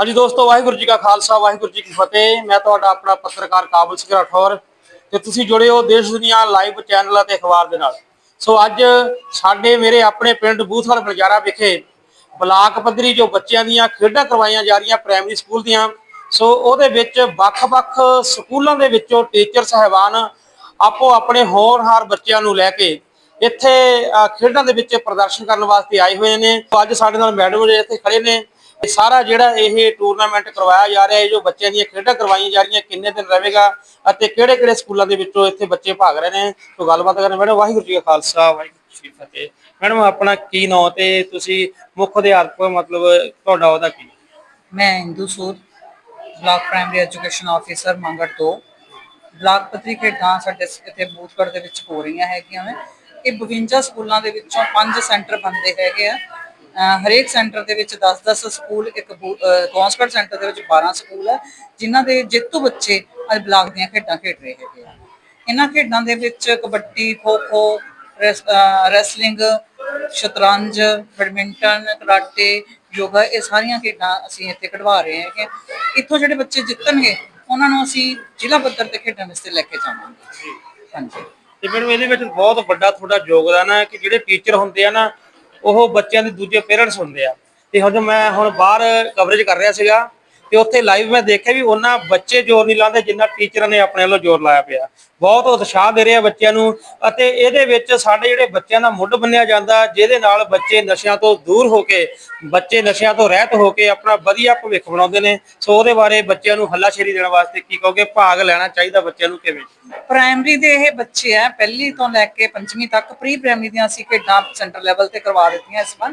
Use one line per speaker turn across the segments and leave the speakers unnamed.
ਹਾਂਜੀ ਦੋਸਤੋ, ਵਾਹਿਗੁਰੂ ਜੀ ਕਾ ਖਾਲਸਾ, ਵਾਹਿਗੁਰੂ ਜੀ ਕੀ ਫਤਿਹ। ਮੈਂ ਤੁਹਾਡਾ ਆਪਣਾ ਪੱਤਰਕਾਰ ਕਾਬਲ ਸਿੰਘ ਰਾਠੌਰ ਤੇ ਤੁਸੀਂ ਜੁੜੇ ਹੋ ਦੇਸ਼ ਦੁਨੀਆ ਲਾਈਵ ਚੈਨਲ ਅਤੇ ਅਖਬਾਰ ਦੇ ਨਾਲ। ਸੋ ਅੱਜ ਸਾਡੇ ਮੇਰੇ ਆਪਣੇ ਪਿੰਡ ਬੂਥਵਾਲ ਬਲਜਾਰਾ ਵਿਖੇ ਬਲਾਕ ਪੱਧਰੀ ਜੋ ਬੱਚਿਆਂ ਦੀਆਂ ਖੇਡਾਂ ਕਰਵਾਈਆਂ ਜਾ ਰਹੀਆਂ ਪ੍ਰਾਇਮਰੀ ਸਕੂਲ ਦੀਆਂ, ਸੋ ਉਹਦੇ ਵਿੱਚ ਵੱਖ-ਵੱਖ ਸਕੂਲਾਂ ਦੇ ਵਿੱਚੋਂ ਟੀਚਰ, ਸਹਿਬਾਨ ਆਪੋ ਆਪਣੇ ਹੋਣਹਾਰ ਬੱਚਿਆਂ ਨੂੰ ਲੈ ਕੇ ਇੱਥੇ ਖੇਡਾਂ ਦੇ ਵਿੱਚ ਪ੍ਰਦਰਸ਼ਨ ਕਰਨ ਵਾਸਤੇ ਆਏ ਹੋਏ ਨੇ। ਅੱਜ ਸਾਡੇ ਨਾਲ ਮੈਡਮ ਜੀ ਇੱਥੇ ਖੜੇ ਨੇ ਸਾਰਾ ਜਿਹੜਾ ਇਹ ਟੂਰਨਾਮੈਂਟ ਕਰਵਾਇਆ ਜਾ ਰਿਹਾ ਹੈ ਜੋ ਬੱਚਿਆਂ ਦੀਆਂ ਖੇਡਾਂ ਕਰਵਾਈਆਂ ਜਾ ਰਹੀਆਂ, ਕਿੰਨੇ ਦਿਨ ਰਹੇਗਾ ਅਤੇ ਕਿਹੜੇ ਕਿਹੜੇ ਸਕੂਲਾਂ ਦੇ ਵਿੱਚੋਂ ਇੱਥੇ ਬੱਚੇ ਭਾਗ ਰਹੇ ਨੇ? ਸੋ ਗੱਲਬਾਤ ਕਰਨ ਮੈਡਮ, ਵਾਹਿਗੁਰੂ ਜੀ ਕਾ ਖਾਲਸਾ, ਵਾਹਿਗੁਰੂ ਜੀ ਕੀ ਫਤਿਹ। ਮੈਡਮ, ਆਪਣਾ ਕੀ ਨਾਂ ਤੇ ਤੁਸੀਂ ਮੁੱਖ ਅਧਿਆਪਕ ਮਤਲਬ ਤੁਹਾਡਾ ਉਹਦਾ ਕੀ?
ਮੈਂ Indu Sood, block primary education officer Mangar ਤੋਂ ਬਲਾਕ ਪੱਧਰੀ ਖੇਡਾਂ ਸਾਡੇ ਇੱਥੇ ਬੂਥਗੜ ਦੇ ਵਿੱਚ ਹੋ ਰਹੀਆਂ ਹੈਗੀਆਂ ਨੇ। ਇਹ 52 ਸਕੂਲਾਂ ਦੇ ਵਿੱਚੋਂ 5 ਸੈਂਟਰ ਬੰਦੇ ਹੈਗੇ ਆ। ਹਰੇਕ ਸੈਂਟਰ ਦੇ ਵਿੱਚ 10-10 ਸਕੂਲ ਇੱਕ ਗੌਂਸਗੜ ਸੈਂਟਰ ਦੇ ਵਿੱਚ 12 ਸਕੂਲ ਹੈ ਜਿਨ੍ਹਾਂ ਦੇ ਜੇਤੂ ਬੱਚੇ ਅੱਜ ਬਲਾਕ ਦੀਆਂ ਖੇਡਾਂ ਖੇਡ ਰਹੇ ਹੈਗੇ ਆ। ਇਹਨਾਂ ਖੇਡਾਂ ਦੇ ਵਿੱਚ ਕਬੱਡੀ ਖੋ-ਖੋ ਰੈਸਲਿੰਗ ਸ਼ਤਰੰਜ ਬੈਡਮਿੰਟਨ ਕਰਾਟੇ ਯੋਗਾ ਇਹ ਸਾਰੀਆਂ ਖੇਡਾਂ ਅਸੀਂ ਇੱਥੇ ਕਢਵਾ ਰਹੇ ਹਾਂ। ਕਿ ਇੱਥੋਂ ਜਿਹੜੇ ਬੱਚੇ ਜਿੱਤਣਗੇ ਉਹਨਾਂ ਨੂੰ ਅਸੀਂ ਜ਼ਿਲ੍ਹਾ ਪੱਧਰ ਤੇ ਖੇਡਣ ਵਾਸਤੇ ਲੈ ਕੇ ਜਾਵਾਂਗੇ। ਹਾਂਜੀ।
ਤੇ ਮੈਨੂੰ ਇਹਦੇ ਵਿੱਚ ਬਹੁਤ ਵੱਡਾ ਤੁਹਾਡਾ ਯੋਗਦਾਨ ਹੈ ਕਿ ਜਿਹੜੇ ਟੀਚਰ ਹੁੰਦੇ ਆ ਨਾ ਉਹ ਬੱਚਿਆਂ ਦੇ ਦੂਜੇ ਪੇਰੈਂਟਸ ਹੁੰਦੇ ਆ। ਤੇ ਹੁਣ ਮੈਂ ਹੁਣ ਬਾਹਰ ਕਵਰੇਜ ਕਰ ਰਿਹਾ ਸੀਗਾ। ਤੇ ਉੱਥੇ ਲਾਈਵ ਮੈਂ ਦੇਖਿਆ ਵੀ ਉਹਨਾਂ ਬੱਚੇ ਜ਼ੋਰ ਨਹੀਂ ਲਾਉਂਦੇ ਜਿੰਨਾ ਟੀਚਰਾਂ ਨੇ ਆਪਣੇ ਵੱਲੋਂ ਜ਼ੋਰ ਲਾਇਆ ਪਿਆ। ਬਹੁਤ ਉਤਸ਼ਾਹ ਦੇ ਰਿਹਾ ਬੱਚਿਆਂ ਨੂੰ ਅਤੇ ਇਹਦੇ ਵਿੱਚ ਸਾਡੇ ਜਿਹੜੇ ਬੱਚਿਆਂ ਦਾ ਮੁੱਢ ਬੰਨਿਆ ਜਾਂਦਾ, ਜਿਹਦੇ ਨਾਲ ਬੱਚੇ ਨਸ਼ਿਆਂ ਤੋਂ ਦੂਰ ਹੋ ਕੇ, ਬੱਚੇ ਨਸ਼ਿਆਂ ਤੋਂ ਰਹਿਤ ਹੋ ਕੇ ਆਪਣਾ ਵਧੀਆ ਭਵਿੱਖ ਬਣਾਉਂਦੇ ਨੇ। ਸੋ ਉਹਦੇ ਬਾਰੇ ਬੱਚਿਆਂ ਨੂੰ ਹੱਲਾਸ਼ੇਰੀ ਦੇਣ ਵਾਸਤੇ ਕੀ ਕਹੋਗੇ? ਭਾਗ ਲੈਣਾ ਚਾਹੀਦਾ ਬੱਚਿਆਂ ਨੂੰ ਕਿਵੇਂ?
ਪ੍ਰਾਇਮਰੀ ਦੇ ਇਹ ਬੱਚੇ ਆ, ਪਹਿਲੀ ਤੋਂ ਲੈ ਕੇ ਪੰਜਵੀਂ ਤੱਕ ਪ੍ਰੀ ਪ੍ਰਾਇਮਰੀ ਦੀਆਂ ਅਸੀਂ ਖੇਡਾਂ ਸੈਂਟਰ ਲੈਵਲ ਤੇ ਕਰਵਾ ਦਿੱਤੀਆਂ ਇਸ ਵਾਰ।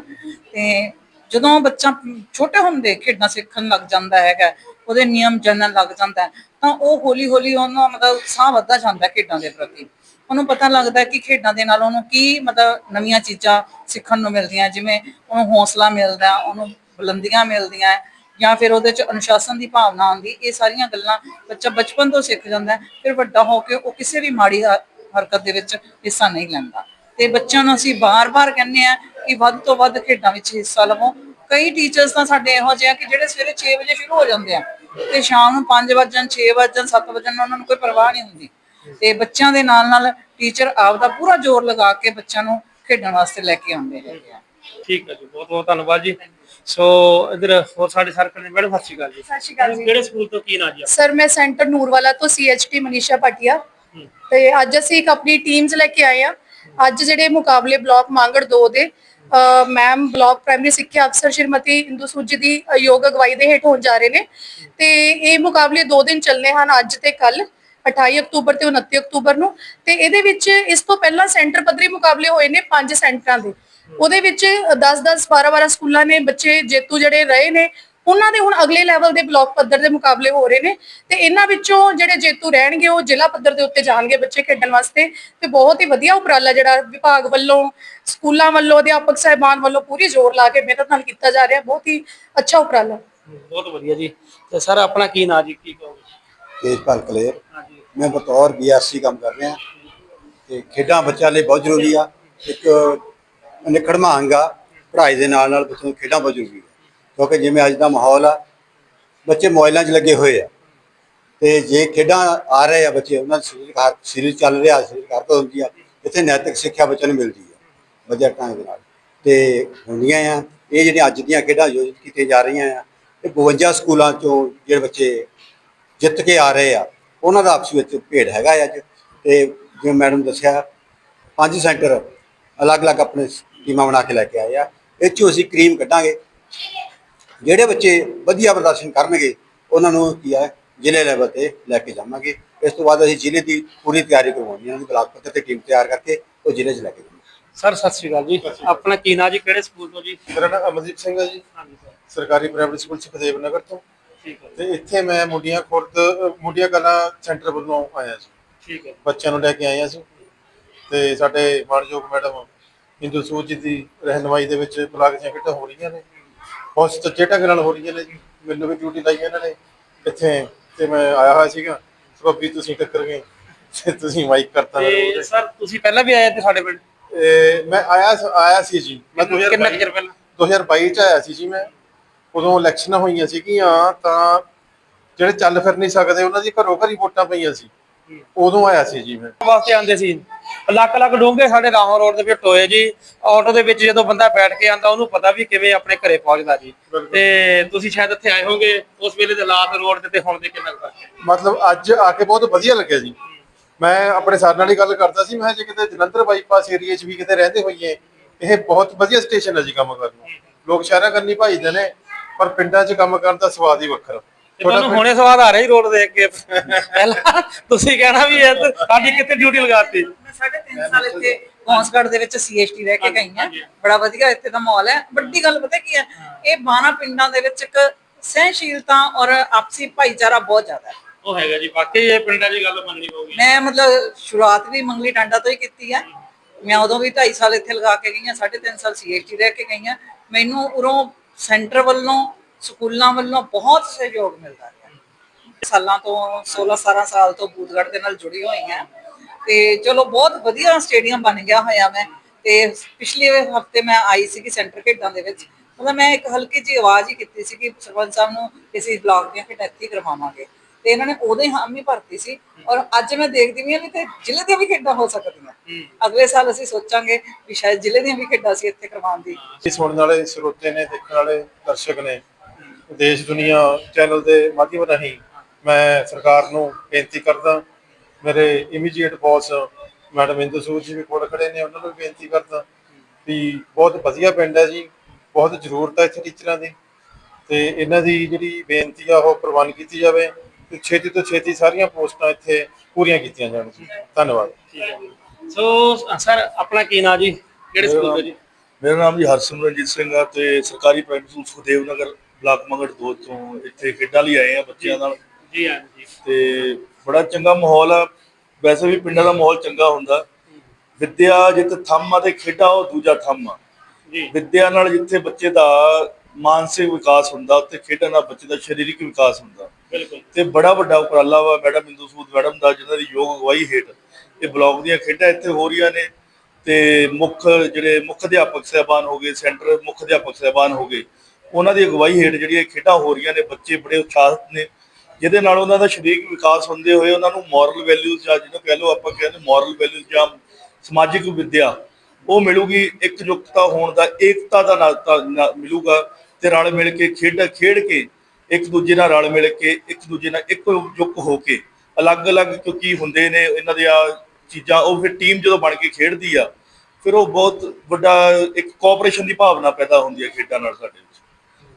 ਤੇ ਜਦੋਂ ਬੱਚਾ ਛੋਟੇ ਹੁੰਦੇ ਖੇਡਾਂ ਸਿੱਖਣ ਲੱਗ ਜਾਂਦਾ ਹੈਗਾ ਉਹਦੇ ਨਿਯਮ ਜਾਣਨ ਲੱਗ ਜਾਂਦਾ ਹੈ, ਤਾਂ ਉਹ ਹੌਲੀ ਹੌਲੀ ਉਹਨੂੰ ਮਤਲਬ ਉਤਸ਼ਾਹ ਵੱਧਦਾ ਜਾਂਦਾ ਖੇਡਾਂ ਦੇ ਪ੍ਰਤੀ। ਉਹਨੂੰ ਪਤਾ ਲੱਗਦਾ ਕਿ ਖੇਡਾਂ ਦੇ ਨਾਲ ਉਹਨੂੰ ਕੀ ਮਤਲਬ ਨਵੀਆਂ ਚੀਜ਼ਾਂ ਸਿੱਖਣ ਨੂੰ ਮਿਲਦੀਆਂ ਜਿਵੇਂ ਉਹਨੂੰ ਹੌਸਲਾ ਮਿਲਦਾ ਉਹਨੂੰ ਬੁਲੰਦੀਆਂ ਮਿਲਦੀਆਂ ਜਾਂ ਫਿਰ ਉਹਦੇ ਚ ਅਨੁਸ਼ਾਸਨ ਦੀ ਭਾਵਨਾ ਆਉਂਦੀ ਇਹ ਸਾਰੀਆਂ ਗੱਲਾਂ ਬੱਚਾ ਬਚਪਨ ਤੋਂ ਸਿੱਖ ਜਾਂਦਾ ਫਿਰ ਵੱਡਾ ਹੋ ਕੇ ਉਹ ਕਿਸੇ ਵੀ ਮਾੜੀ ਹਰਕਤ ਦੇ ਵਿੱਚ ਹਿੱਸਾ ਨਹੀਂ ਲੈਂਦਾ। ਤੇ ਬੱਚਿਆਂ ਨੂੰ ਅਸੀਂ ਬਾਰ-ਬਾਰ ਕਹਿੰਦੇ ਆ ਕਿ ਵੱਧ ਤੋਂ ਵੱਧ ਖੇਡਾਂ ਵਿੱਚ ਹਿੱਸਾ ਲਵੋ। ਕਈ ਟੀਚਰਸ ਤਾਂ ਸਾਡੇ ਇਹੋ ਜਿਹੇ ਆ ਕਿ ਜਿਹੜੇ ਸਵੇਰੇ 6 ਵਜੇ ਸ਼ੁਰੂ ਹੋ ਜਾਂਦੇ ਆ ਤੇ ਸ਼ਾਮ ਨੂੰ 5 ਵਜੇ 6 ਵਜੇ 7 ਵਜੇ ਉਹਨਾਂ ਨੂੰ ਕੋਈ ਪਰਵਾਹ ਨਹੀਂ ਹੁੰਦੀ। ਤੇ ਬੱਚਿਆਂ ਦੇ ਨਾਲ ਨਾਲ ਟੀਚਰ ਆਪਦਾ ਪੂਰਾ ਜ਼ੋਰ ਲਗਾ ਕੇ ਬੱਚਿਆਂ ਨੂੰ ਖੇਡਣ ਵਾਸਤੇ ਲੈ ਕੇ ਆਉਂਦੇ ਹੈਗੇ ਆ।
ਠੀਕ ਹੈ ਜੀ ਬਹੁਤ ਬਹੁਤ ਧੰਨਵਾਦ ਜੀ। ਸੋ ਇਧਰ ਹੋਰ ਸਾਡੇ ਸਰਕਲ ਨੇ ਮੈਡਮ ਸਤਿ ਸ਼੍ਰੀ ਅਕਾਲ ਜੀ।
ਸਤਿ ਸ਼੍ਰੀ ਅਕਾਲ ਜੀ।
ਕਿਹੜੇ ਸਕੂਲ ਤੋਂ ਕੀ ਨਾਂ ਜੀ?
ਸਰ ਮੈਂ ਸੈਂਟਰ ਨੂਰਵਾਲਾ ਤੋਂ ਸੀਐਚਟੀ ਮਨੀਸ਼ਾ ਪਟਿਆ ਤੇ ਅੱਜ ਅਸੀਂ ਇੱਕ ਆਪਣੀ ਟੀਮਸ ਲੈ ਕੇ ਆਏ ਆ। ਅੱਜ ਜਿਹੜੇ ਮੁਕਾਬਲੇ ਬਲਾਕ ਮੰਗੜ 2 ਦੇ ਮੈਮ ਬਲਾਕ ਪ੍ਰਾਇਮਰੀ ਸਿੱਖਿਆ ਅਫਸਰ ਸ਼੍ਰੀਮਤੀ ਇੰਦੂ ਸੂਜੀ ਦੀ ਯੋਗ ਅਗਵਾਈ ਦੇ ਹੇਠ ਹੋਣ ਜਾ ਰਹੇ ਨੇ। ਤੇ ਇਹ ਮੁਕਾਬਲੇ 2 ਦਿਨ ਚੱਲਨੇ ਹਨ, ਅੱਜ ਤੇ ਕੱਲ 28 ਅਕਤੂਬਰ ਤੇ 29 ਅਕਤੂਬਰ ਨੂੰ। ਤੇ ਇਹਦੇ ਵਿੱਚ ਇਸ ਤੋਂ ਪਹਿਲਾਂ ਸੈਂਟਰ ਪੱਧਰੀ ਮੁਕਾਬਲੇ ਹੋਏ ਨੇ ਪੰਜ ਸੈਂਟਰਾਂ ਦੇ। ਉਹਦੇ ਵਿੱਚ 10 10 12 12 ਸਕੂਲਾਂ ਨੇ ਬੱਚੇ ਜੇਤੂ ਜਿਹੜੇ ਰਹੇ ਨੇ ਉਹਨਾਂ ਦੇ ਹੁਣ ਅਗਲੇ ਲੈਵਲ ਦੇ ਬਲਾਕ ਪੱਧਰ ਦੇ ਮੁਕਾਬਲੇ ਹੋ ਰਹੇ ਨੇ ਤੇ ਇਹਨਾਂ ਵਿੱਚੋਂ ਜਿਹੜੇ ਜੇਤੂ ਰਹਿਣਗੇ ਉਹ ਜ਼ਿਲ੍ਹਾ ਪੱਧਰ ਦੇ ਉੱਤੇ ਜਾਣਗੇ ਬੱਚੇ ਖੇਡਣ ਵਾਸਤੇ ਤੇ ਬਹੁਤ ਹੀ ਵਧੀਆ ਉਪਰਾਲਾ ਜਿਹੜਾ ਵਿਭਾਗ ਵੱਲੋਂ ਸਕੂਲਾਂ ਵੱਲੋਂ ਅਧਿਆਪਕ ਸਾਹਿਬਾਨ ਵੱਲੋਂ ਪੂਰੀ ਜ਼ੋਰ ਲਾ ਕੇ ਮਿਹਨਤ ਨਾਲ ਕੀਤਾ ਜਾ ਰਿਹਾ ਬਹੁਤ ਹੀ ਅੱਛਾ ਉਪਰਾਲਾ।
ਬਹੁਤ ਵਧੀਆ ਜੀ। ਤੇ ਸਰ ਆਪਣਾ ਕੀ ਨਾਂ ਜੀ? ਕੀ ਕਹੋਗੇ?
ਤੇਜਪਾਲ ਕਲੇਰ।
ਹਾਂਜੀ।
ਮੈਂ ਬਤੌਰ ਬੀਐਸਸੀ ਕੰਮ ਕਰ ਰਿਹਾ। ਤੇ ਖੇਡਾਂ ਬੱਚਿਆਂ ਲਈ ਬਹੁਤ ਜ਼ਰੂਰੀ ਆ। ਇੱਕ ਆ ਪੜ੍ਹਾਈ ਦੇ ਨਾਲ ਨਾਲ ਬੱਚਿਆਂ ਨੂੰ ਖੇਡਾਂ ਬਹੁਤ ਜ਼ਰੂਰੀ ਆ। ਕਿਉਂਕਿ ਜਿਵੇਂ ਅੱਜ ਦਾ ਮਾਹੌਲ ਆ, ਬੱਚੇ ਮੋਬਾਈਲਾਂ 'ਚ ਲੱਗੇ ਹੋਏ ਆ। ਤੇ ਜੇ ਖੇਡਾਂ ਆ ਰਹੇ ਆ ਬੱਚੇ, ਉਹਨਾਂ ਦਾ ਸਰੀਰਕ ਹਰ- ਸਰੀਰ ਚੱਲ ਰਿਹਾ, ਸਰੀਰਕ ਹਰਕਤ ਹੁੰਦੀ ਆ ਇੱਥੇ ਨੈਤਿਕ ਸਿੱਖਿਆ ਬੱਚਿਆਂ ਨੂੰ ਮਿਲਦੀ ਆ ਵਧੀਆ ਢੰਗ ਦੇ ਨਾਲ। ਤੇ ਹੁੰਦੀਆਂ ਆ, ਇਹ ਜਿਹੜੀਆਂ ਅੱਜ ਦੀਆਂ ਖੇਡਾਂ ਆਯੋਜਿਤ ਕੀਤੀਆਂ ਜਾ ਰਹੀਆਂ ਆ, ਇਹ 52 ਸਕੂਲਾਂ ਚੋਂ ਜਿਹੜੇ ਬੱਚੇ ਜਿੱਤ ਕੇ ਆ ਰਹੇ ਆ, ਉਹਨਾਂ ਦਾ ਆਪਸ ਵਿੱਚ ਭੇਡ ਹੈਗਾ ਹੈ ਅੱਜ। ਤੇ ਜਿਵੇਂ ਮੈਡਮ ਦੱਸਿਆ, ਪੰਜ ਸੈਂਟਰ ਅਲੱਗ-ਅਲੱਗ ਆਪਣੇ ਟੀਮਾਂ ਬਣਾ ਕੇ ਲੈ ਕੇ ਆਏ ਆ ਇਹ 'ਚੋਂ ਅਸੀਂ ਕਰੀਮ ਕੱਢਾਂਗੇ। ਜਿਹੜੇ ਬੱਚੇ ਵਧੀਆ ਪ੍ਰਦਰਸ਼ਨ ਕਰਨਗੇ ਉਹਨਾਂ ਨੂੰ ਕੀ ਹੈ ਜ਼ਿਲ੍ਹੇ ਲੈਵਲ ਤੇ ਲੈ ਕੇ ਜਾਵਾਂਗੇ। ਇਸ ਤੋਂ ਬਾਅਦ ਅਸੀਂ ਜ਼ਿਲ੍ਹੇ ਦੀ ਪੂਰੀ ਤਿਆਰੀ ਕਰਵਾਉਣੀ ਹੈ ਉਹਨਾਂ ਦੀ ਬਲਾਕ ਪੱਧਰ ਤੇ ਟੀਮ ਤਿਆਰ ਕਰਕੇ ਉਹ ਜ਼ਿਲ੍ਹੇ 'ਚ ਲੈ ਕੇ ਜਾਵਾਂਗੇ।
ਸਰ ਸਤਿ ਸ਼੍ਰੀ ਅਕਾਲ ਜੀ। ਆਪਣਾ ਕੀ ਨਾਂ ਜੀ ਕਿਹੜੇ ਸਕੂਲ ਤੋਂ ਜੀ?
ਮੇਰਾ ਨਾਮ ਅਮਨਦੀਪ ਸਿੰਘ ਹੈ ਜੀ।
ਹਾਂਜੀ ਸਰ
ਸਰਕਾਰੀ ਪ੍ਰਾਇਮਰੀ ਸਕੂਲ ਸੁਖਦੇਵ ਨਗਰ ਤੋਂ।
ਠੀਕ ਹੈ
ਤੇ ਇੱਥੇ ਮੈਂ ਮੁੰਡੀਆਂ ਖੁਰਦ ਮੁੰਡੀਆਂ ਕਲਾਂ ਸੈਂਟਰ ਵੱਲੋਂ ਆਇਆ ਸੀ।
ਠੀਕ ਹੈ
ਬੱਚਿਆਂ ਨੂੰ ਲੈ ਕੇ ਆਏ ਸੀ। ਤੇ ਸਾਡੇ ਮਾਨਯੋਗ ਮੈਡਮ ਇੰਦੂ ਸੂਦ ਜੀ ਦੀ ਰਹਿਨਮਾਈ ਦੇ ਵਿੱਚ ਬਲਾਕ ਦੀਆਂ ਖੇਡਾਂ ਹੋ ਰਹੀਆਂ ਨੇ। ਬਹੁਤ ਸੁਚੱਜੇ ਢੰਗ ਨਾਲ ਹੋ ਰਹੀਆਂ ਨੇ ਜੀ। ਮੈਨੂੰ ਵੀ ਡਿਊਟੀ ਲਾਈ ਇਹਨਾਂ ਨੇ ਇੱਥੇ ਤੇ ਮੈਂ ਆਇਆ ਹੋਇਆ ਸੀਗਾ। ਸਬੱਬੀ ਤੁਸੀਂ ਟੱਕਰ ਗਏ। ਤੇ ਤੁਸੀਂ ਮਾਈਕ ਕਰਤਾ
ਤੇ। ਸਰ ਤੁਸੀਂ ਪਹਿਲਾਂ ਵੀ ਆਏ ਤੇ ਸਾਡੇ ਪਿੰਡ?
ਇਹ ਮੈਂ ਆਇਆ ਆਇਆ ਸੀ ਜੀ। ਮੈਂ
ਕਿੰਨਾ ਕੁ ਚਿਰ
2022
ਪਹਿਲਾਂ
2022 ਚ ਆਇਆ ਸੀ ਜੀ ਮੈਂ। ਉਦੋਂ ਇਲੈਕਸ਼ਨਾਂ ਹੋਈਆਂ ਸੀਗੀਆਂ ਤਾਂ ਜਿਹੜੇ ਚੱਲ ਫਿਰ ਨਹੀਂ ਸਕਦੇ ਉਹਨਾਂ ਦੀ ਘਰੋਂ ਘਰੀ ਵੋਟਾਂ ਪਈਆਂ ਸੀ। ਉਦੋਂ ਆਇਆ ਸੀ ਜੀ ਮੈਂ।
ਵਾਸਤੇ ਆਂਦੇ ਸੀ। ਲੱਖ ਲੱਖ ਡੋਂਗੇ ਸਾਡੇ ਰਾਹੋਂ ਰੋਡ ਦੇ ਵਿੱਚ ਟੋਏ ਜੀ। ਆਟੋ ਦੇ ਵਿੱਚ ਜਦੋਂ ਬੰਦਾ ਬੈਠ ਕੇ ਆਂਦਾ ਉਹਨੂੰ ਪਤਾ ਵੀ ਕਿਵੇਂ ਆਪਣੇ ਘਰੇ ਪਹੁੰਚਦਾ ਜੀ। ਤੇ ਤੁਸੀਂ ਸ਼ਾਇਦ ਇੱਥੇ ਆਏ ਹੋਗੇ ਉਸ ਵੇਲੇ ਦੇ ਹਾਲਾਤ ਰੋਡ ਦੇ ਤੇ ਹੁਣ ਦੇ ਕਿੰਨਾ ਫ਼ਰਕ ਹੈ?
ਮਤਲਬ ਅੱਜ ਆ ਕੇ ਬਹੁਤ ਵਧੀਆ ਲੱਗਿਆ ਜੀ। ਮੈਂ ਆਪਣੇ ਸਰ ਨਾਲ ਹੀ ਗੱਲ ਕਰਦਾ ਸੀ ਮੈਂ ਜੇ ਕਿਤੇ ਜਲੰਧਰ ਬਾਈਪਾਸ ਏਰੀਆ 'ਚ ਵੀ ਕਿਤੇ ਰਹਿੰਦੇ ਹੋਈਏ ਇਹ ਬਹੁਤ ਵਧੀਆ ਸਟੇਸ਼ਨ ਹੈ ਜੀ ਕੰਮ ਕਰਨ ਨੂੰ। ਲੋਕ ਸ਼ਹਿਰਾਂ ਕਰਨੀ ਭਾਈਦੇ ਨੇ ਪਰ ਪਿੰਡਾਂ 'ਚ ਕੰਮ ਕਰਨ ਦਾ ਸਵਾਦ ਹੀ ਵੱਖਰਾ।
ਤੁਹਾਨੂੰ ਹੁਣੇ ਸਵਾਦ ਆ ਰਿਹਾ ਹੀ ਰੋਡ ਦੇਖ ਕੇ। ਪਹਿਲਾਂ ਤੁਸੀਂ ਕਹਿਣਾ ਵੀ ਇਹ ਤਾਂ ਸਾਡੀ ਕਿੱਥੇ ਡਿਊਟੀ ਲਗਾਤੀ?
ਮੈਂ ਸਾਢੇ ਤਿੰਨ ਸਾਲ ਇੱਥੇ ਗੌਂਸਗੜ੍ਹ ਦੇ ਵਿੱਚ ਸੀਐਸਟੀ ਰਹਿ ਕੇ ਗਈ ਹਾਂ। ਬੜਾ ਵਧੀਆ ਇੱਥੇ ਦਾ ਮਾਹੌਲ ਹੈ। ਵੱਡੀ ਗੱਲ ਪਤਾ ਕੀ ਹੈ? ਇਹ ਬਾਣਾ ਪਿੰਡਾਂ ਦੇ ਵਿੱਚ ਇੱਕ ਸਹਿਨਸ਼ੀਲਤਾ ਔਰ ਆਪਸੀ ਭਾਈਚਾਰਾ ਬਹੁਤ ਜ਼ਿਆਦਾ ਹੈ।
ਉਹ ਹੈਗਾ ਜੀ। ਬਾਕੀ ਇਹ ਪਿੰਡਾਂ ਦੀ ਗੱਲ ਮੰਨਣੀ ਪਊਗੀ।
ਮੈਂ ਮਤਲਬ ਸ਼ੁਰੂਆਤ ਵੀ ਮੰਗਲੀ ਟਾਂਡਾ ਤੋਂ ਹੀ ਕੀਤੀ ਹੈ। ਮੈਂ ਉਦੋਂ ਵੀ 2.5 ਸਾਲ ਇੱਥੇ ਲਗਾ ਕੇ ਗਈ ਹਾਂ 3.5 ਸਾਲ ਸੀਐਸਟੀ ਰਹਿ ਕੇ ਗਈ ਹਾਂ। ਮੈਨੂੰ ਉਰੋਂ ਸੈਂਟਰ ਵੱਲੋਂ ਸਕੂਲਾਂ ਵੱਲੋਂ ਬਹੁਤ ਸਹਿਯੋਗ ਮਿਲਦਾ ਹੈ। ਸਾਲਾਂ ਤੋਂ 16 17 ਸਾਲ ਤੋਂ ਬੂਦਗੜ੍ਹ ਦੇ ਨਾਲ ਜੁੜੀ ਹੋਈ ਹਾਂ। ਤੇ ਚਲੋ ਬਹੁਤ ਵਧੀਆ ਸਟੇਡੀਅਮ ਬਣ ਗਿਆ ਹੋਇਆ ਮੈਂ। ਤੇ ਪਿਛਲੇ ਹਫ਼ਤੇ ਮੈਂ ਆਈ ਸੀ ਕਿ ਸੈਂਟਰ ਖੇਡਾਂ ਦੇ ਵਿੱਚ। ਮਤਲਬ ਮੈਂ ਇੱਕ ਹਲਕੀ ਜਿਹੀ ਆਵਾਜ਼ ਹੀ ਕੀਤੀ ਸੀ ਕਿ ਸਰਪੰਚ ਸਾਹਿਬ ਨੂੰ ਕਿਸੇ ਬਲਾਕ ਦੀਆਂ ਖੇਡਾਂ ਇੱਥੇ ਕਰਵਾਵਾਂਗੇ। ਤੇ ਇਹਨਾਂ ਨੇ ਹੀ ਹਾਮੀ ਭਰਤੀ ਸੀ ਔਰ ਅੱਜ ਮੈਂ ਦੇਖਦੀ ਵੀ ਹਾਂ ਵੀ ਤੇ ਜ਼ਿਲ੍ਹੇ ਦੀਆਂ ਵੀ ਖੇਡਾਂ ਹੋ ਸਕਦੀਆਂ। ਅਗਲੇ ਸਾਲ ਅਸੀਂ ਸੋਚਾਂਗੇ ਵੀ ਸ਼ਾਇਦ ਜ਼ਿਲ੍ਹੇ ਦੀਆਂ ਵੀ ਖੇਡਾਂ ਅਸੀਂ ਇੱਥੇ ਕਰਵਾਉਣ ਦੀ।
ਸੁਣਨ ਵਾਲੇ ਸਰੋਤੇ ਨੇ ਦੇਖਣ ਵਾਲੇ ਦਰਸ਼ਕ ਨੇ ਦੇਸ਼ ਦੁਨੀਆ ਚੈਨਲ ਦੇ ਮਾਧਿਅਮ ਰਾਹੀਂ ਮੈਂ ਸਰਕਾਰ ਨੂੰ ਬੇਨਤੀ ਕਰਦਾ ਮੇਰੇ immediate boss madam Inder Sood ji ਵੀ ਕੋਲ ਖੜੇ ਨੇ ਉਹਨਾਂ ਨੂੰ ਵੀ ਬੇਨਤੀ ਕਰਦਾ ਵੀ ਬਹੁਤ ਵਧੀਆ ਪਿੰਡ ਹੈ ਜੀ ਬਹੁਤ ਜ਼ਰੂਰਤ ਹੈ ਇੱਥੇ ਟੀਚਰਾਂ ਦੀ ਤੇ ਇਹਨਾਂ ਦੀ ਜਿਹੜੀ ਬੇਨਤੀ ਆ ਉਹ ਪ੍ਰਵਾਨ ਕੀਤੀ ਜਾਵੇ ਤੇ ਛੇਤੀ ਤੋਂ ਛੇਤੀ ਸਾਰੀਆਂ ਪੋਸਟਾਂ ਇੱਥੇ ਪੂਰੀਆਂ ਕੀਤੀਆਂ ਜਾਣ ਜੀ। ਧੰਨਵਾਦ।
ਸੋ ਸਰ ਆਪਣਾ ਕੀ ਨਾਂ ਜੀ? ਕਿਹੜੇ ਸਕੂਲ ਤੋਂ ਜੀ?
ਮੇਰਾ ਨਾਮ ਜੀ ਹਰਸਿਮਰਨਜੀਤ ਸਿੰਘ ਆ ਤੇ ਸਰਕਾਰੀ primary school Sukhdev Nagar block Mangar 2 ਤੋਂ ਇੱਥੇ ਖੇਡਾਂ ਲਈ ਆਏ ਆ ਬੱਚਿਆਂ ਨਾਲ।
ਜੀ ਹਾਂ ਜੀ।
ਤੇ ਬੜਾ ਚੰਗਾ ਮਾਹੌਲ ਆ। ਵੈਸੇ ਵੀ ਪਿੰਡਾਂ ਦਾ ਮਾਹੌਲ ਚੰਗਾ ਹੁੰਦਾ। ਵਿੱਦਿਆ ਜਿੱਥੇ ਥੰਮ ਆ ਤੇ ਖੇਡਾਂ ਉਹ ਦੂਜਾ ਥੰਮ ਆ।
ਜੀ।
ਵਿੱਦਿਆ ਨਾਲ ਜਿੱਥੇ ਬੱਚੇ ਦਾ ਮਾਨਸਿਕ ਵਿਕਾਸ ਹੁੰਦਾ ਉੱਥੇ ਖੇਡਾਂ ਨਾਲ ਬੱਚੇ ਦਾ ਸਰੀਰਕ ਵਿਕਾਸ ਹੁੰਦਾ।
ਬਿਲਕੁਲ।
ਤੇ ਬੜਾ ਵੱਡਾ ਉਪਰਾਲਾ ਵਾ ਮੈਡਮ ਇੰਦੂ ਸੂਦ ਮੈਡਮ ਦਾ ਜਿਨ੍ਹਾਂ ਦੀ ਯੋਗ ਅਗਵਾਈ ਹੇਠ ਇਹ ਬਲਾਕ ਦੀਆਂ ਖੇਡਾਂ ਇੱਥੇ ਹੋ ਰਹੀਆਂ ਨੇ। ਤੇ ਮੁੱਖ ਜਿਹੜੇ ਮੁੱਖ ਅਧਿਆਪਕ ਸਹਿਬਾਨ ਹੋ ਗਏ ਸੈਂਟਰ ਮੁੱਖ ਅਧਿਆਪਕ ਸਹਿਬਾਨ ਹੋ ਗਏ। ਉਹਨਾਂ ਦੀ ਅਗਵਾਈ ਹੇਠ ਜਿਹੜੀਆਂ ਇਹ ਖੇਡਾਂ ਹੋ ਰਹੀਆਂ ਨੇ, ਬੱਚੇ ਬੜੇ ਉਤਸ਼ਾਹਿਤ ਨੇ, ਜਿਹਦੇ ਨਾਲ ਉਹਨਾਂ ਦਾ ਸਰੀਰਕ ਵਿਕਾਸ ਹੁੰਦੇ ਹੋਏ ਉਹਨਾਂ ਨੂੰ ਮੋਰਲ ਵੈਲਿਊਜ਼ ਜਾਂ ਜਿਹਨੂੰ ਕਹਿ ਲਓ ਆਪਾਂ ਕਹਿੰਦੇ ਮੋਰਲ ਵੈਲਿਊਜ਼ ਜਾਂ ਸਮਾਜਿਕ ਵਿਦਿਆ, ਉਹ ਮਿਲੂਗੀ, ਇਕਜੁੱਟਤਾ ਹੋਣ ਦਾ, ਏਕਤਾ ਦਾ ਨਾਤਾ ਮਿਲੂਗਾ ਤੇ ਰਲ ਮਿਲ ਕੇ ਖੇਡ ਖੇਡ ਕੇ ਇੱਕ ਦੂਜੇ ਨਾਲ ਰਲ ਮਿਲ ਕੇ, ਇੱਕ ਦੂਜੇ ਨਾਲ ਇੱਕ ਜੁੱਕ ਹੋ ਕੇ, ਅਲੱਗ-ਅਲੱਗ ਕਿਉਂਕਿ ਹੁੰਦੇ ਨੇ ਇਹਨਾਂ ਦੇ ਆ ਚੀਜ਼ਾਂ, ਉਹ ਫਿਰ ਟੀਮ ਜਦੋਂ ਬਣ ਕੇ ਖੇਡਦੀ ਆ, ਫਿਰ ਉਹ ਬਹੁਤ ਵੱਡਾ ਇੱਕ ਕੋਆਪਰੇਸ਼ਨ ਦੀ ਭਾਵਨਾ ਪੈਦਾ ਹੁੰਦੀ ਹੈ ਖੇਡਾਂ ਨਾਲ ਸਾਡੇ ਵਿੱਚ।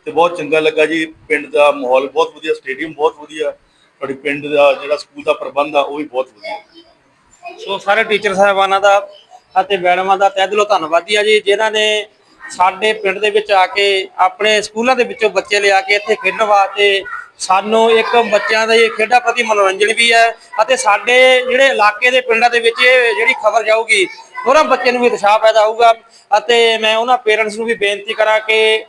ਤੇ ਬਹੁਤ ਚੰਗਾ ਲੱਗਾ ਜੀ, ਪਿੰਡ ਦਾ ਮਾਹੌਲ ਬਹੁਤ ਵਧੀਆ ਸਟੇਡੀਅਮ ਬਹੁਤ ਵਧੀਆ, ਤੁਹਾਡੇ ਪਿੰਡ ਦਾ ਜਿਹੜਾ ਸਕੂਲ ਦਾ ਪ੍ਰਬੰਧ ਆ, ਉਹ ਵੀ ਬਹੁਤ ਵਧੀਆ।
ਸੋ ਸਾਰੇ ਟੀਚਰ ਸਾਹਿਬਾਨਾਂ ਦਾ ਅਤੇ ਮੈਡਮਾਂ ਦਾ ਤਹਿ ਦਿਲੋਂ ਧੰਨਵਾਦੀ ਆ ਜੀ, ਜਿਨ੍ਹਾਂ ਨੇ ਸਾਡੇ ਪਿੰਡ ਦੇ ਵਿੱਚ ਆ ਕੇ, ਆਪਣੇ ਸਕੂਲਾਂ ਦੇ ਵਿੱਚੋਂ ਬੱਚੇ ਲਿਆ ਕੇ ਇੱਥੇ ਖੇਡਣ ਵਾਸਤੇ ਸਾਨੂੰ ਇੱਕ ਬੱਚਿਆਂ ਦੇ ਖੇਡਾਂ ਪ੍ਰਤੀ ਮਨੋਰੰਜਨ ਵੀ ਹੈ ਅਤੇ ਸਾਡੇ ਜਿਹੜੇ ਇਲਾਕੇ ਦੇ ਪਿੰਡਾਂ ਦੇ ਵਿੱਚ ਇਹ ਜਿਹੜੀ ਖਬਰ ਜਾਊਗੀ ਉਹਨਾਂ ਬੱਚਿਆਂ ਨੂੰ ਵੀ ਉਤਸ਼ਾਹ ਪੈਦਾ ਹੋਊਗਾ। ਅਤੇ ਮੈਂ ਉਹਨਾਂ ਪੇਰੈਂਟਸ ਨੂੰ ਵੀ ਬੇਨਤੀ ਕਰਾਂ ਕਿ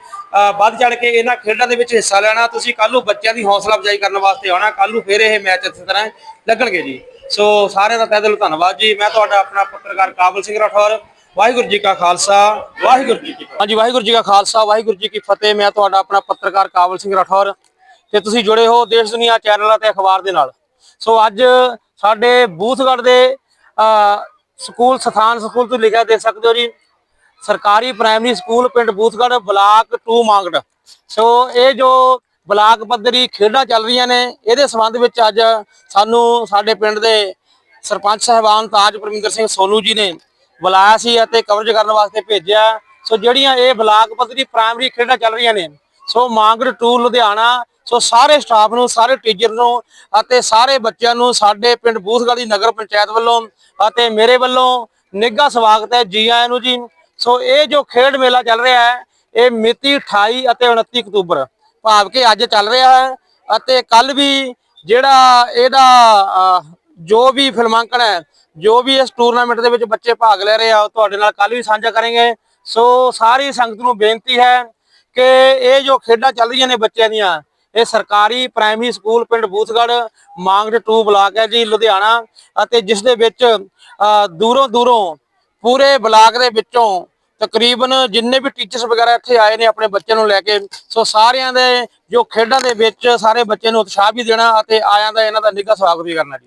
ਵੱਧ ਚੜ ਕੇ ਇਹਨਾਂ ਖੇਡਾਂ ਦੇ ਵਿੱਚ ਹਿੱਸਾ ਲੈਣਾ। ਤੁਸੀਂ ਕੱਲ ਨੂੰ ਬੱਚਿਆਂ ਦੀ ਹੌਸਲਾ ਅਫਜ਼ਾਈ ਕਰਨ ਵਾਸਤੇ ਆਉਣਾ। ਕੱਲ ਨੂੰ ਫਿਰ ਇਹ ਮੈਚ ਇਸੇ ਤਰ੍ਹਾਂ ਲੱਗਣਗੇ ਜੀ। ਸੋ ਸਾਰਿਆਂ ਦਾ ਤਹਿ ਦਿਲੋਂ ਧੰਨਵਾਦ ਜੀ। ਮੈਂ ਤੁਹਾਡਾ ਆਪਣਾ ਪੱਤਰਕਾਰ ਕਾਬਲ ਸਿੰਘ ਰਾਠੌਰ। ਵਾਹਿਗੁਰੂ ਜੀ ਕਾ ਖਾਲਸਾ। ਵਾਹਿਗੁਰੂ ਜੀ ਕੀ ਫਤਿਹ। ਹਾਂਜੀ, ਵਾਹਿਗੁਰੂ ਜੀ ਕਾ ਖਾਲਸਾ, ਵਾਹਿਗੁਰੂ ਜੀ ਕੀ ਫਤਿਹ। ਮੈਂ ਤੁਹਾਡਾ ਆਪਣਾ ਪੱਤਰਕਾਰ ਕਾਬਲ ਸਿੰਘ ਰਾਠੌਰ। ਤੇ ਤੁਸੀਂ ਜੁੜੇ ਹੋ ਦੇਸ਼ ਦੁਨੀਆ ਚੈਨਲਾਂ ਅਤੇ ਅਖਬਾਰ ਦੇ ਨਾਲ। ਸੋ ਅੱਜ ਸਾਡੇ ਬੂਥਗੜ੍ਹ ਦੇ ਸਕੂਲ, ਸਥਾਨ ਸਕੂਲ ਤੋਂ ਲਿਖਿਆ ਦੇਖ ਸਕਦੇ ਹੋ ਜੀ। ਸਰਕਾਰੀ ਪ੍ਰਾਇਮਰੀ ਸਕੂਲ ਪਿੰਡ ਬੂਥਗੜ੍ਹ ਬਲਾਕ 2 ਮਾਂਗੜ। ਸੋ ਇਹ ਜੋ ਬਲਾਕ ਪੱਧਰੀ ਖੇਡਾਂ ਚੱਲ ਰਹੀਆਂ ਨੇ, ਇਹਦੇ ਸੰਬੰਧ ਵਿੱਚ ਅੱਜ ਸਾਨੂੰ ਸਾਡੇ ਪਿੰਡ ਦੇ ਸਰਪੰਚ ਸਹਿਬਾਨ ਤਾਜ ਪਰਮਿੰਦਰ ਸਿੰਘ ਸੋਨੂ ਜੀ ਨੇ ਬੁਲਾਇਆ ਸੀ ਅਤੇ ਕਵਰੇਜ ਕਰਨ ਵਾਸਤੇ ਭੇਜਿਆ। ਸੋ ਜਿਹੜੀਆਂ ਇਹ ਬਲਾਕ ਪੱਧਰੀ ਪ੍ਰਾਇਮਰੀ ਖੇਡਾਂ ਚੱਲ ਰਹੀਆਂ ਨੇ, ਸੋ ਮਾਂਗੜ 2 ਲੁਧਿਆਣਾ, ਸੋ ਸਾਰੇ ਸਟਾਫ ਨੂੰ, ਸਾਰੇ ਟੀਚਰ ਨੂੰ ਅਤੇ ਸਾਰੇ ਬੱਚਿਆਂ ਨੂੰ ਸਾਡੇ ਪਿੰਡ ਬੂਥਗੜ੍ਹ ਦੀ ਨਗਰ ਪੰਚਾਇਤ ਵੱਲੋਂ ਅਤੇ ਮੇਰੇ ਵੱਲੋਂ ਨਿੱਘਾ ਸਵਾਗਤ ਹੈ ਜੀ ਆਇਆਂ ਨੂੰ ਜੀ। ਸੋ ਇਹ ਜੋ ਖੇਡ ਮੇਲਾ ਚੱਲ ਰਿਹਾ ਹੈ, ਇਹ ਮਿਤੀ 28 ਅਤੇ 29 ਅਕਤੂਬਰ, ਭਾਵ ਕਿ ਅੱਜ ਚੱਲ ਰਿਹਾ ਹੈ ਅਤੇ ਕੱਲ ਵੀ ਜਿਹੜਾ ਇਹਦਾ ਜੋ ਵੀ ਫਿਲਮਾਂਕਣ ਹੈ, ਜੋ ਵੀ ਇਸ ਟੂਰਨਾਮੈਂਟ ਦੇ ਵਿੱਚ ਬੱਚੇ ਭਾਗ ਲੈ ਰਹੇ ਆ, ਉਹ ਤੁਹਾਡੇ ਨਾਲ ਕੱਲ ਵੀ ਸਾਂਝਾ ਕਰਾਂਗੇ। ਸੋ ਸਾਰੀ ਸੰਗਤ ਨੂੰ ਬੇਨਤੀ ਹੈ ਕਿ ਇਹ ਜੋ ਖੇਡਾਂ ਚੱਲ ਰਹੀਆਂ ਨੇ ਬੱਚਿਆਂ ਦੀਆਂ, ਇਹ ਸਰਕਾਰੀ ਪ੍ਰਾਇਮਰੀ ਸਕੂਲ ਪਿੰਡ ਬੂਥਗੜ੍ਹ ਮਾਂਗੜ 2 ਬਲਾਕ ਹੈ ਜੀ, ਲੁਧਿਆਣਾ ਅਤੇ ਜਿਸ ਦੇ ਵਿੱਚ ਦੂਰੋਂ ਦੂਰੋਂ ਪੂਰੇ ਬਲਾਕ ਦੇ ਵਿੱਚੋਂ ਤਕਰੀਬਨ ਜਿੰਨੇ ਵੀ ਟੀਚਰਸ ਵਗੈਰਾ ਇੱਥੇ ਆਏ ਨੇ ਆਪਣੇ ਬੱਚਿਆਂ ਨੂੰ ਲੈ ਕੇ, ਸੋ ਸਾਰਿਆਂ ਦੇ ਜੋ ਖੇਡਾਂ ਦੇ ਵਿੱਚ ਸਾਰੇ ਬੱਚੇ ਨੂੰ ਉਤਸ਼ਾਹ ਵੀ ਦੇਣਾ ਅਤੇ ਆਇਆਂ ਦਾ ਇਹਨਾਂ ਦਾ ਨਿੱਘਾ ਸਵਾਗਤ ਵੀ ਕਰਨਾ ਜੀ।